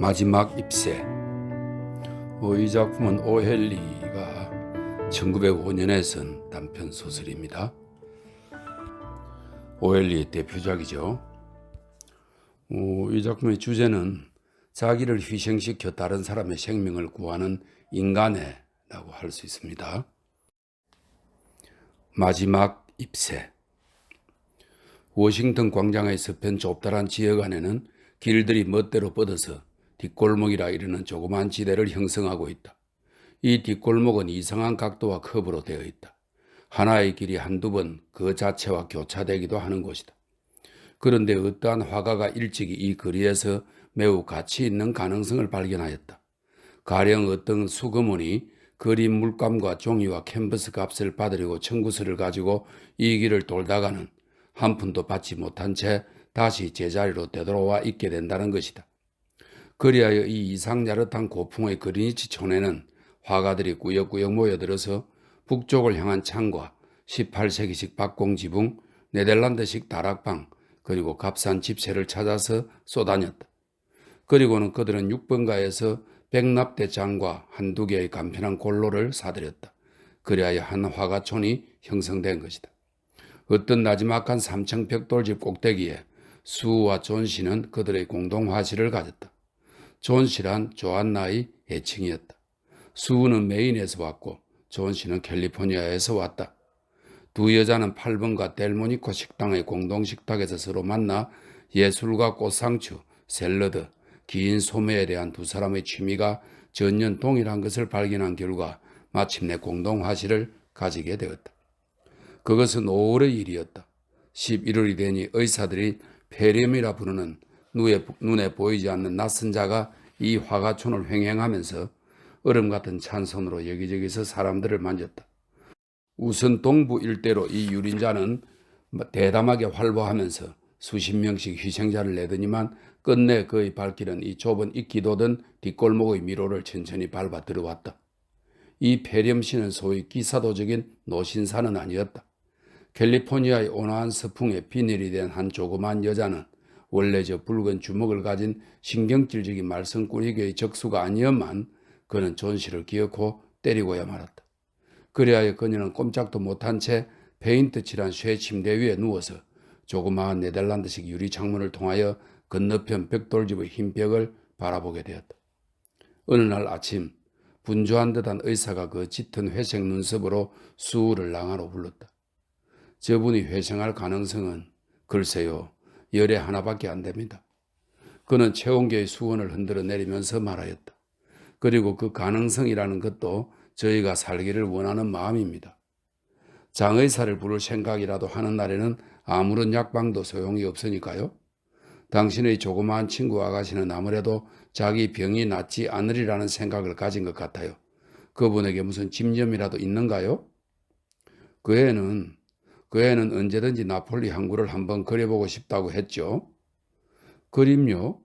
마지막 입새 어, 이 작품은 오헬리가 1905년에 쓴 단편 소설입니다. 오헬리의 대표작이죠. 어, 이 작품의 주제는 자기를 희생시켜 다른 사람의 생명을 구하는 인간애라고 할 수 있습니다. 마지막 입새 워싱턴 광장의 서편 좁다란 지역 안에는 길들이 멋대로 뻗어서 뒷골목이라 이르는 조그만 지대를 형성하고 있다. 이 뒷골목은 이상한 각도와 컵으로 되어 있다. 하나의 길이 한두 번 그 자체와 교차되기도 하는 곳이다. 그런데 어떠한 화가가 일찍이 이 거리에서 매우 가치 있는 가능성을 발견하였다. 가령 어떤 수거문이 그림 물감과 종이와 캔버스 값을 받으려고 청구서를 가지고 이 길을 돌다가는 한 푼도 받지 못한 채 다시 제자리로 되돌아와 있게 된다는 것이다. 그리하여 이 이상 야릇한 고풍의 그리니치 촌에는 화가들이 꾸역꾸역 모여들어서 북쪽을 향한 창과 18세기식 박공지붕, 네덜란드식 다락방, 그리고 값싼 집세를 찾아서 쏘다녔다. 그리고는 그들은 6번가에서 백납대장과 한두 개의 간편한 골로를 사들였다. 그리하여 한 화가촌이 형성된 것이다. 어떤 나지막한 삼층 벽돌집 꼭대기에 수우와 존 씨는 그들의 공동 화실을 가졌다. 존 씨란 조안나의 애칭이었다. 수우는 메인에서 왔고 존 씨는 캘리포니아에서 왔다. 두 여자는 8번가 델모니코 식당의 공동 식탁에서 서로 만나 예술과 꽃상추, 샐러드, 긴 소매에 대한 두 사람의 취미가 전년 동일한 것을 발견한 결과 마침내 공동 화실을 가지게 되었다. 그것은 5월의 일이었다. 11월이 되니 의사들이 폐렴이라 부르는 눈에, 눈에 보이지 않는 낯선 자가 이 화가촌을 횡행하면서 얼음 같은 찬손으로 여기저기서 사람들을 만졌다. 우선 동부 일대로 이 유린자는 대담하게 활보하면서 수십 명씩 희생자를 내더니만 끝내 그의 발길은 이 좁은 익기도던 뒷골목의 미로를 천천히 밟아 들어왔다. 이 폐렴씨는 소위 기사도적인 노신사는 아니었다. 캘리포니아의 온화한 서풍에 비늘이 된 한 조그만 여자는 원래 저 붉은 주먹을 가진 신경질적인 말썽꾸리교의 적수가 아니었만 그는 존 씨를 기어코 때리고야 말았다. 그리하여 그녀는 꼼짝도 못한 채 페인트 칠한 쇠 침대 위에 누워서 조그마한 네덜란드식 유리 창문을 통하여 건너편 벽돌집의 흰 벽을 바라보게 되었다. 어느 날 아침 분주한 듯한 의사가 그 짙은 회색 눈썹으로 수우를 낭하로 불렀다. 저분이 회생할 가능성은 글쎄요 열에 하나밖에 안 됩니다. 그는 최원계의 수원을 흔들어 내리면서 말하였다. 그리고 그 가능성이라는 것도 저희가 살기를 원하는 마음입니다. 장의사를 부를 생각이라도 하는 날에는 아무런 약방도 소용이 없으니까요. 당신의 조그마한 친구 아가씨는 아무래도 자기 병이 낫지 않으리라는 생각을 가진 것 같아요. 그분에게 무슨 집념이라도 있는가요? 그 애는 그 애는 언제든지 나폴리 항구를 한번 그려보고 싶다고 했죠. 그림요?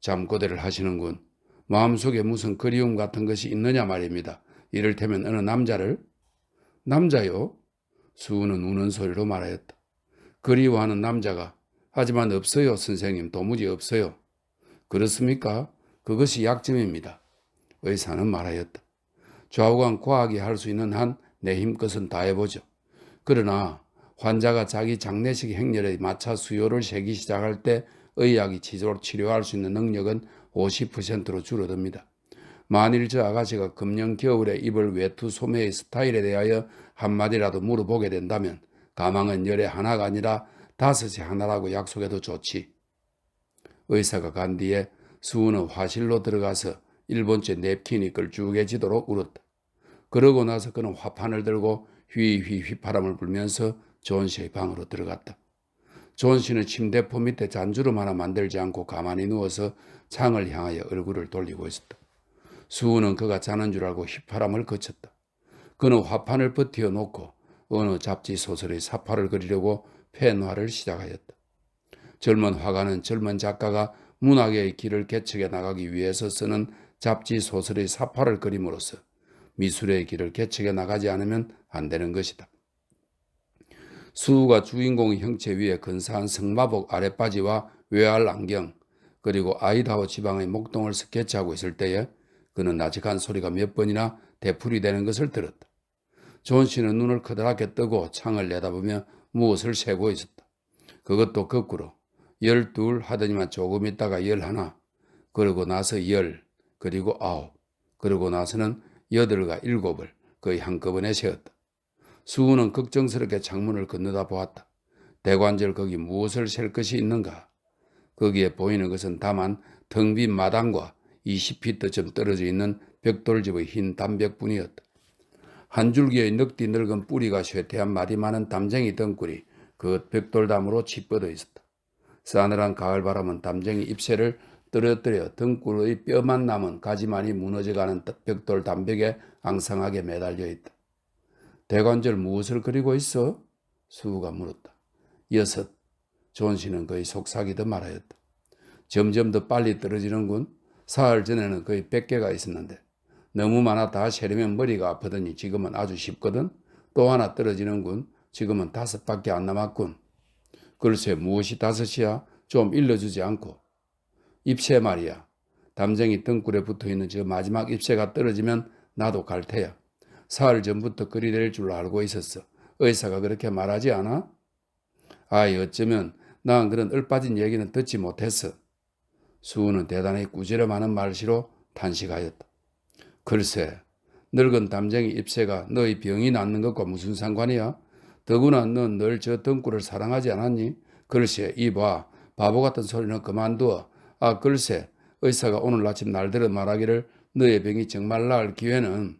잠꼬대를 하시는군. 마음속에 무슨 그리움 같은 것이 있느냐 말입니다. 이를테면 어느 남자를 남자요? 수우는 우는 소리로 말하였다. 그리워하는 남자가 하지만 없어요, 선생님. 도무지 없어요. 그렇습니까? 그것이 약점입니다. 의사는 말하였다. 좌우간 과학이 할 수 있는 한 내 힘껏은 다 해보죠. 그러나 환자가 자기 장례식 행렬에 맞춰 수요를 세기 시작할 때 의학이 지도로 치료할 수 있는 능력은 50%로 줄어듭니다. 만일 저 아가씨가 금년 겨울에 입을 외투 소매의 스타일에 대하여 한마디라도 물어보게 된다면 가망은 열에 하나가 아니라 다섯이 하나라고 약속해도 좋지. 의사가 간 뒤에 수우는 화실로 들어가서 일본째 냅킨이 걸쭉해지도록 울었다. 그러고 나서 그는 화판을 들고 휘휘 휘파람을 불면서 존 씨의 방으로 들어갔다. 존 씨는 침대포 밑에 잔주름 하나 만들지 않고 가만히 누워서 창을 향하여 얼굴을 돌리고 있었다. 수우는 그가 자는 줄 알고 휘파람을 거쳤다. 그는 화판을 버티어 놓고 어느 잡지 소설의 사파를 그리려고 펜화를 시작하였다. 젊은 화가는 젊은 작가가 문학의 길을 개척해 나가기 위해서 쓰는 잡지 소설의 사파를 그림으로써 미술의 길을 개척해 나가지 않으면 안 되는 것이다. 수우가 주인공의 형체 위에 근사한 승마복 아랫바지와 외알 안경 그리고 아이다호 지방의 목동을 스케치하고 있을 때에 그는 나직한 소리가 몇 번이나 되풀이 되는 것을 들었다. 존 씨는 눈을 커다랗게 뜨고 창을 내다보며 무엇을 세고 있었다. 그것도 거꾸로 열둘 하더니만 조금 있다가 열하나 그러고 나서 열 그리고 아홉 그러고 나서는 여덟과 일곱을 거의 한꺼번에 세었다. 수우는 걱정스럽게 창문을 건너다 보았다. 대관절 거기 무엇을 셀 것이 있는가? 거기에 보이는 것은 다만 텅 빈 마당과 20피트쯤 떨어져 있는 벽돌집의 흰 담벽뿐이었다. 한 줄기의 늑디 늙은 뿌리가 쇠퇴한 마디 많은 담쟁이 덩굴이 그 벽돌담으로 치뻗어 있었다. 싸늘한 가을 바람은 담쟁이 잎새를 떨어뜨려 등굴의 뼈만 남은 가지만이 무너져가는 벽돌 담벽에 앙상하게 매달려 있다. 대관절 무엇을 그리고 있어? 수우가 물었다. 여섯. 존 씨는 거의 속삭이듯 말하였다. 점점 더 빨리 떨어지는군. 사흘 전에는 거의 100개가 있었는데 너무 많아 다 세려면 머리가 아프더니 지금은 아주 쉽거든. 또 하나 떨어지는군. 지금은 다섯밖에 안 남았군. 글쎄 무엇이 다섯이야? 좀 일러주지 않고. 잎새 말이야. 담쟁이 등굴에 붙어있는 저 마지막 잎새가 떨어지면 나도 갈 테야. 사흘 전부터 그리 될 줄 알고 있었어. 의사가 그렇게 말하지 않아? 아이 어쩌면 난 그런 얼빠진 얘기는 듣지 못했어. 수우는 대단히 꾸지람하는 말씨로 탄식하였다. 글쎄, 늙은 담쟁이 잎새가 너희 병이 낫는 것과 무슨 상관이야? 더구나 넌 늘저 등굴을 사랑하지 않았니? 글쎄, 이봐, 바보 같은 소리는 그만두어. 아, 글쎄, 의사가 오늘 아침 날들어 말하기를 너의 병이 정말 나을 기회는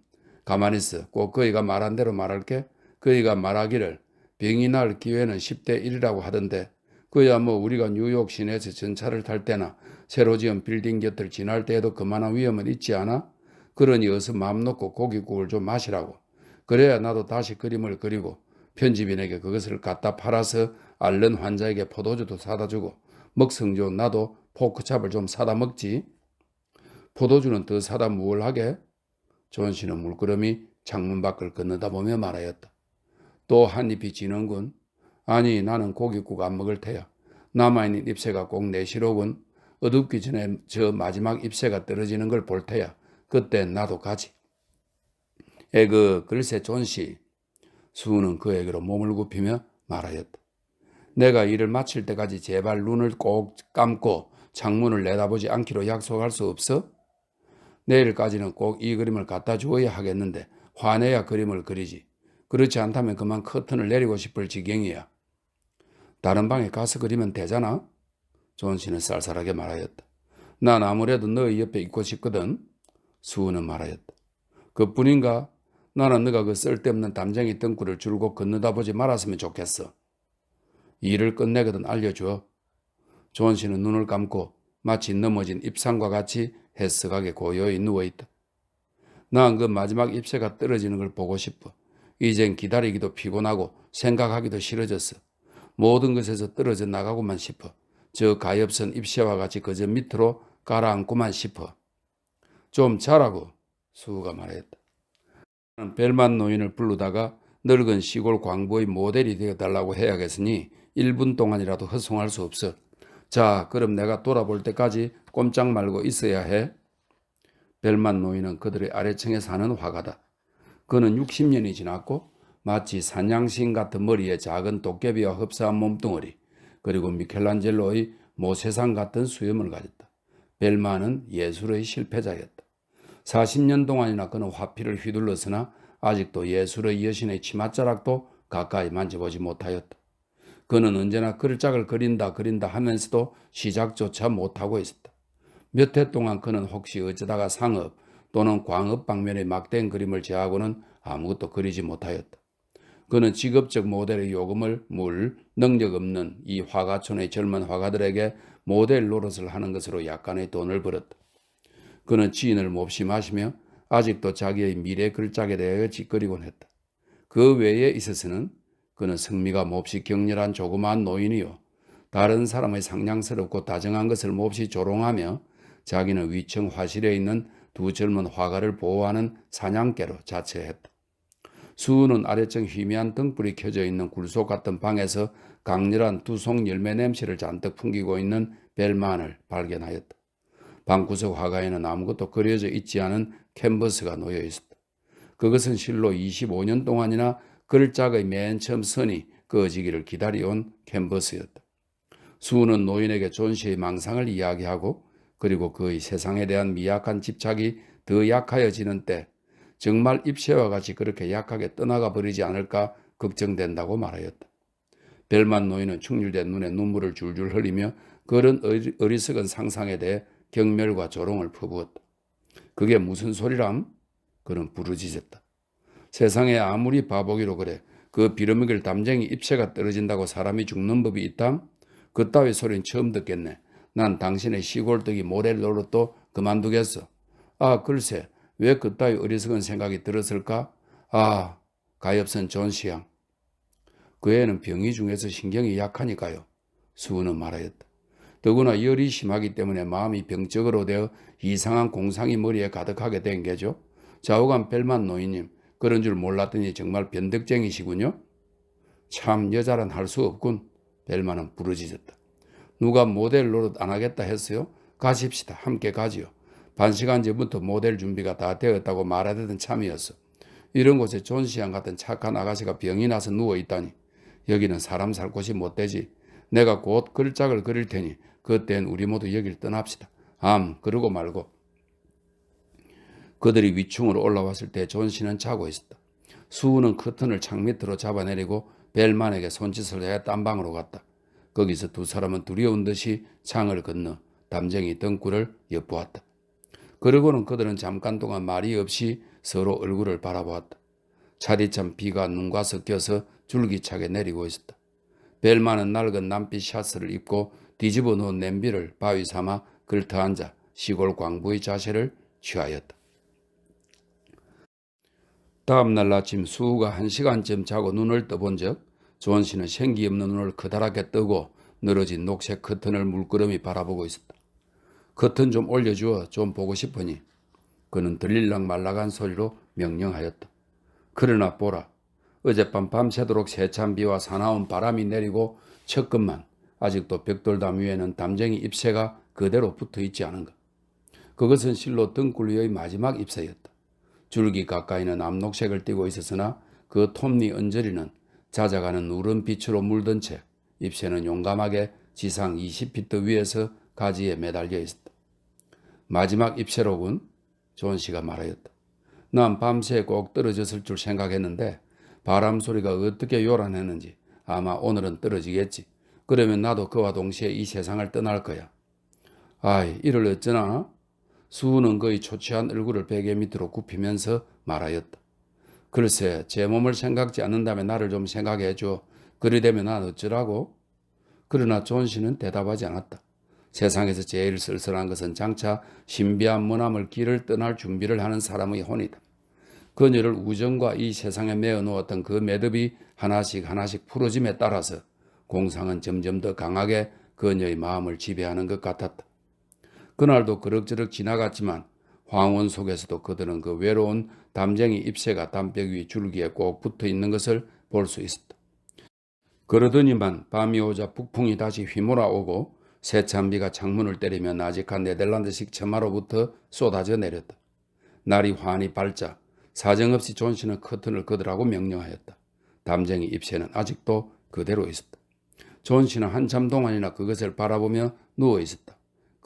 가만히 있어. 꼭 그이가 말한 대로 말할게. 그이가 말하기를 병이 날 기회는 10대 1이라고 하던데 그야 뭐 우리가 뉴욕 시내에서 전차를 탈 때나 새로 지은 빌딩 곁을 지날 때에도 그만한 위험은 있지 않아? 그러니 어서 마음 놓고 고깃국을 좀 마시라고. 그래야 나도 다시 그림을 그리고 편집인에게 그것을 갖다 팔아서 앓는 환자에게 포도주도 사다 주고 먹성 좋은 나도 포크찹을 좀 사다 먹지. 포도주는 더 사다 무얼 하게? 존 씨는 물끄러미 창문 밖을 건너다 보며 말하였다. 또 한 입이 지는군. 아니 나는 고깃국 안 먹을 테야. 남아있는 잎새가 꼭 내시로군. 어둡기 전에 저 마지막 잎새가 떨어지는 걸 볼 테야. 그때 나도 가지. 에그 글쎄 존씨. 수우는 그에게로 몸을 굽히며 말하였다. 내가 일을 마칠 때까지 제발 눈을 꼭 감고 창문을 내다보지 않기로 약속할 수 없어? 내일까지는 꼭 이 그림을 갖다 주어야 하겠는데 화내야 그림을 그리지. 그렇지 않다면 그만 커튼을 내리고 싶을 지경이야. 다른 방에 가서 그리면 되잖아? 존 씨는 쌀쌀하게 말하였다. 난 아무래도 너희 옆에 있고 싶거든. 수우는 말하였다. 그뿐인가? 나는 너가 그 쓸데없는 담쟁이 덩굴을 줄고 건너다 보지 말았으면 좋겠어. 일을 끝내거든 알려줘. 존 씨는 눈을 감고 마치 넘어진 잎상과 같이 헬쓱하게 고요히 누워있다. 난 그 마지막 잎새가 떨어지는 걸 보고 싶어. 이젠 기다리기도 피곤하고 생각하기도 싫어졌어. 모든 것에서 떨어져 나가고만 싶어. 저 가엾은 잎새와 같이 그저 밑으로 가라앉고만 싶어. 좀 자라고 수우가 말했다. 벨만 노인을 부르다가 늙은 시골 광부의 모델이 되어달라고 해야겠으니 1분 동안이라도 허송할 수 없어. 자, 그럼 내가 돌아볼 때까지 꼼짝 말고 있어야 해. 벨만 노인은 그들의 아래층에 사는 화가다. 그는 60년이 지났고 마치 산양신 같은 머리에 작은 도깨비와 흡사한 몸뚱어리 그리고 미켈란젤로의 모세상 같은 수염을 가졌다. 벨만은 예술의 실패자였다. 40년 동안이나 그는 화피를 휘둘렀으나 아직도 예술의 여신의 치맛자락도 가까이 만져보지 못하였다. 그는 언제나 글짝을 그린다 그린다 하면서도 시작조차 못하고 있었다. 몇 해 동안 그는 혹시 어쩌다가 상업 또는 광업 방면의 막된 그림을 제하고는 아무것도 그리지 못하였다. 그는 직업적 모델의 요금을 물 능력 없는 이 화가촌의 젊은 화가들에게 모델 노릇을 하는 것으로 약간의 돈을 벌었다. 그는 지인을 몹시 마시며 아직도 자기의 미래 글작에 대하여 짓거리곤 했다. 그 외에 있어서는 그는 성미가 몹시 격렬한 조그마한 노인이요. 다른 사람의 상냥스럽고 다정한 것을 몹시 조롱하며 자기는 위층 화실에 있는 두 젊은 화가를 보호하는 사냥개로 자처했다. 수우는 아래층 희미한 등불이 켜져 있는 굴속 같은 방에서 강렬한 두송 열매 냄새를 잔뜩 풍기고 있는 벨만을 발견하였다. 방구석 화가에는 아무것도 그려져 있지 않은 캔버스가 놓여 있었다. 그것은 실로 25년 동안이나 글짝의 맨 처음 선이 그어지기를 기다려온 캔버스였다. 수는 노인에게 존 씨의 망상을 이야기하고 그리고 그의 세상에 대한 미약한 집착이 더 약하여지는 때 정말 입새와 같이 그렇게 약하게 떠나가 버리지 않을까 걱정된다고 말하였다. 벨만 노인은 충혈된 눈에 눈물을 줄줄 흘리며 그런 어리- 어리석은 상상에 대해 경멸과 조롱을 퍼부었다. 그게 무슨 소리람? 그는 부르짖었다. 세상에 아무리 바보기로 그래 그 비름이길 담쟁이 입새가 떨어진다고 사람이 죽는 법이 있담? 그따위 소린 처음 듣겠네. 난 당신의 시골뜨기 모래를 노릇도 그만두겠어. 아 글쎄 왜 그따위 어리석은 생각이 들었을까? 아 가엾은 존 시양. 그 애는 병이 중에서 신경이 약하니까요. 수우는 말하였다. 더구나 열이 심하기 때문에 마음이 병적으로 되어 이상한 공상이 머리에 가득하게 된 게죠. 좌우간 벨만 노인님 그런 줄 몰랐더니 정말 변덕쟁이시군요. 참 여자란 할 수 없군. 벨만은 부르짖었다. 누가 모델 노릇 안 하겠다 했어요? 가십시다. 함께 가지요. 반 시간 전부터 모델 준비가 다 되었다고 말하던 참이었어. 이런 곳에 존시양 같은 착한 아가씨가 병이 나서 누워 있다니. 여기는 사람 살 곳이 못 되지. 내가 곧 글짝을 그릴 테니 그땐 우리 모두 여길 떠납시다. 암 그러고 말고. 그들이 위층으로 올라왔을 때 존 씨는 자고 있었다. 수우는 커튼을 창 밑으로 잡아내리고 벨만에게 손짓을 해 딴방으로 갔다. 거기서 두 사람은 두려운 듯이 창을 건너 담쟁이 덩굴을 엿보았다. 그러고는 그들은 잠깐 동안 말이 없이 서로 얼굴을 바라보았다. 차디찬 비가 눈과 섞여서 줄기차게 내리고 있었다. 벨만은 낡은 남빛 샤스를 입고 뒤집어 놓은 냄비를 바위 삼아 걸터앉아 시골 광부의 자세를 취하였다. 다음 날 아침 수우가 한 시간쯤 자고 눈을 떠본 적 조원 씨는 생기 없는 눈을 커다랗게 뜨고 늘어진 녹색 커튼을 물끄러미 바라보고 있었다. 커튼 좀 올려주어 좀 보고 싶으니 그는 들릴락 말락한 소리로 명령하였다. 그러나 보라. 어젯밤 밤새도록 세찬 비와 사나운 바람이 내리고 척근만 아직도 벽돌담 위에는 담쟁이 잎새가 그대로 붙어 있지 않은가. 그것은 실로 등굴 위의 마지막 잎새였다. 줄기 가까이는 암녹색을 띠고 있었으나 그 톱니 언저리는 잦아가는 누런 빛으로 물든 채 잎새는 용감하게 지상 20피트 위에서 가지에 매달려 있었다. 마지막 잎새로군 존 씨가 말하였다. 난 밤새 꼭 떨어졌을 줄 생각했는데 바람 소리가 어떻게 요란했는지 아마 오늘은 떨어지겠지. 그러면 나도 그와 동시에 이 세상을 떠날 거야. 아이, 이를 어쩌나? 수우는 그의 초췌한 얼굴을 베개 밑으로 굽히면서 말하였다. 글쎄, 제 몸을 생각지 않는다면 나를 좀 생각해 줘. 그리 되면 난 어쩌라고? 그러나 존 씨는 대답하지 않았다. 세상에서 제일 쓸쓸한 것은 장차 신비한 머나물 길을 떠날 준비를 하는 사람의 혼이다. 그녀를 우정과 이 세상에 매어 놓았던 그 매듭이 하나씩 하나씩 풀어짐에 따라서 공상은 점점 더 강하게 그녀의 마음을 지배하는 것 같았다. 그날도 그럭저럭 지나갔지만 황혼 속에서도 그들은 그 외로운 담쟁이 잎새가 담벽 위 줄기에 꼭 붙어 있는 것을 볼 수 있었다. 그러더니만 밤이 오자 북풍이 다시 휘몰아오고 세찬 비가 창문을 때리며 나직한 네덜란드식 처마로부터 쏟아져 내렸다. 날이 환히 밝자 사정없이 존 씨는 커튼을 걷으라고 명령하였다. 담쟁이 잎새는 아직도 그대로 있었다. 존 씨는 한참 동안이나 그것을 바라보며 누워 있었다.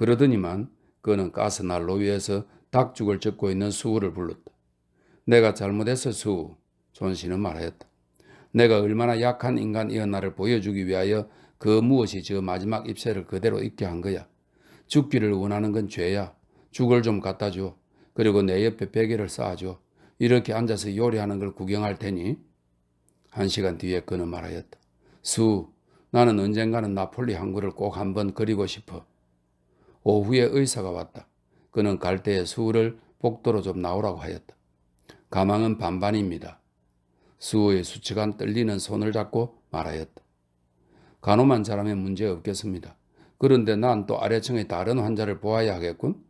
그러더니만 그는 가스난로 위에서 닭죽을 젓고 있는 수우를 불렀다. 내가 잘못했어 수우. 존 씨는 말하였다. 내가 얼마나 약한 인간이었나를 보여주기 위하여 그 무엇이 저 마지막 잎새를 그대로 있게 한 거야. 죽기를 원하는 건 죄야. 죽을 좀 갖다 줘. 그리고 내 옆에 베개를 쌓아줘. 이렇게 앉아서 요리하는 걸 구경할 테니. 한 시간 뒤에 그는 말하였다. 수, 나는 언젠가는 나폴리 항구를 꼭 한번 그리고 싶어. 오후에 의사가 왔다. 그는 갈 때에 수우를 복도로 좀 나오라고 하였다. 가망은 반반입니다. 수호의 수치간 떨리는 손을 잡고 말하였다. 간호만 잘하면 문제 없겠습니다. 그런데 난 또 아래층의 다른 환자를 보아야 하겠군.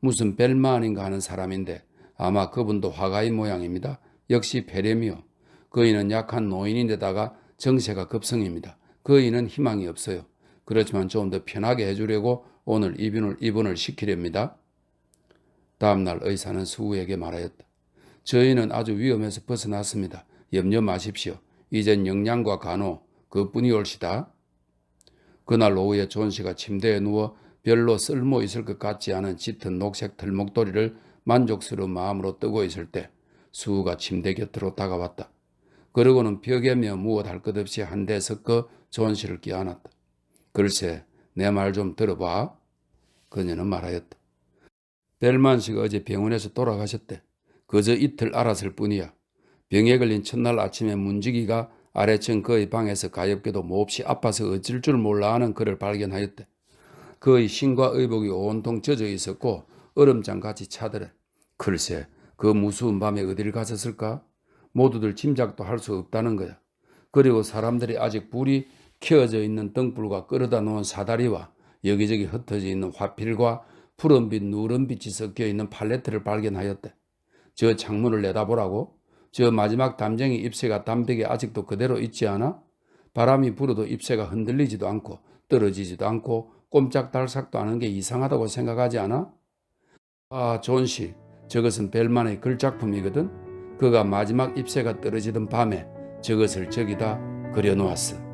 무슨 벨마인가 하는 사람인데 아마 그분도 화가인 모양입니다. 역시 페렘이요. 그이는 약한 노인인데다가 정세가 급성입니다. 그이는 희망이 없어요. 그렇지만 좀 더 편하게 해주려고 오늘 입원을, 입원을 시키렵니다. 다음날 의사는 수우에게 말하였다. 저희는 아주 위험에서 벗어났습니다. 염려 마십시오. 이젠 영양과 간호 그뿐이 옳시다. 그날 오후에 존 씨가 침대에 누워 별로 쓸모 있을 것 같지 않은 짙은 녹색 들목도리를 만족스러운 마음으로 뜨고 있을 때 수우가 침대 곁으로 다가왔다. 그러고는 벽에 며 무엇 할 것 없이 한 대 섞어 존 씨를 끼안았다. 글쎄, 내 말 좀 들어봐. 그녀는 말하였다. 벨만 씨가 어제 병원에서 돌아가셨대. 그저 이틀 알았을 뿐이야. 병에 걸린 첫날 아침에 문지기가 아래층 그의 방에서 가엾게도 몹시 아파서 어쩔 줄 몰라 하는 그를 발견하였대. 그의 신과 의복이 온통 젖어 있었고 얼음장 같이 차더래. 글쎄, 그 무수한 밤에 어디를 갔었을까? 모두들 짐작도 할 수 없다는 거야. 그리고 사람들이 아직 불이 켜져 있는 등불과 끌어다 놓은 사다리와 여기저기 흩어져 있는 화필과 푸른빛, 누런빛이 섞여 있는 팔레트를 발견하였대. 저 창문을 내다보라고? 저 마지막 담쟁이 잎새가 담백에 아직도 그대로 있지 않아? 바람이 불어도 잎새가 흔들리지도 않고 떨어지지도 않고 꼼짝달싹도 않은 게 이상하다고 생각하지 않아? 아, 존 씨, 저것은 벨만의 글작품이거든? 그가 마지막 잎새가 떨어지던 밤에 저것을 저기다 그려놓았어.